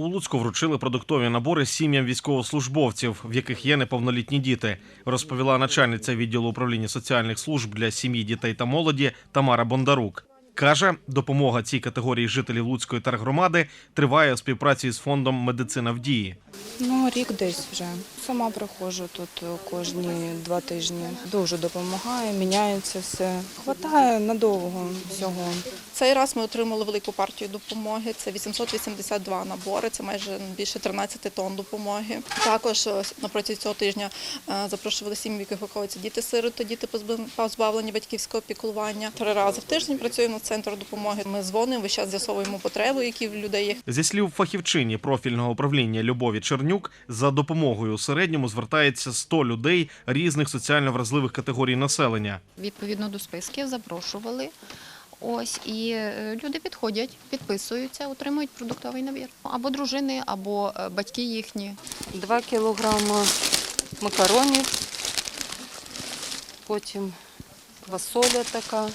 У Луцьку вручили продуктові набори сім'ям військовослужбовців, в яких є неповнолітні діти, розповіла начальниця відділу управління соціальних служб для сім'ї, дітей та молоді Тамара Бондарук. Каже, допомога цій категорії жителів Луцької тергромади триває у співпраці з фондом Медицина в дії. Ну, рік десь вже. Сама приходжу тут е, кожні два тижні. Дуже допомагає, міняється все. Хватає надовго всього. Цей раз ми отримали велику партію допомоги. Це 882 набори, це майже більше 13 тонн допомоги. Також е, на протязі цього тижня е, запрошували сім'ї, в яких виховуються діти-сироти, діти позбав- позбавлені батьківського піклування. Три рази в тиждень працюємо на центр допомоги. Ми дзвонимо, весь час з'ясовуємо потреби, які в людей є. Зі слів фахівчині профільного управління Любові Чернюк, за допомогою у середньому звертається 100 людей різних соціально вразливих категорій населення. відповідно до списків запрошували. Ось і е, люди підходять, підписуються, отримують продуктовий набір. Або дружини, або е, батьки їхні. 2 кілограми макаронів, потім квасоля така,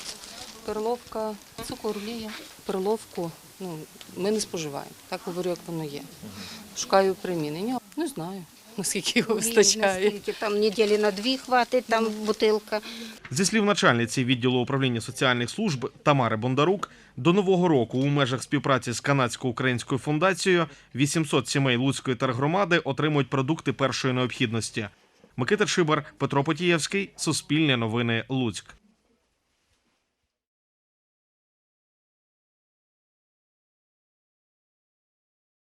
перловка, цукор олія. Перловку ну, ми не споживаємо. Так говорю, як воно є. Шукаю примінення. Не знаю, наскільки його вистачає. Наскільки там неділі на дві хватить, там бутилка. Зі слів начальниці відділу управління соціальних служб Тамари Бондарук, до нового року у межах співпраці з канадсько-українською фундацією 800 сімей Луцької тергромади отримують продукти першої необхідності. Микита Чибар, Петро Потієвський, Суспільне новини, Луцьк.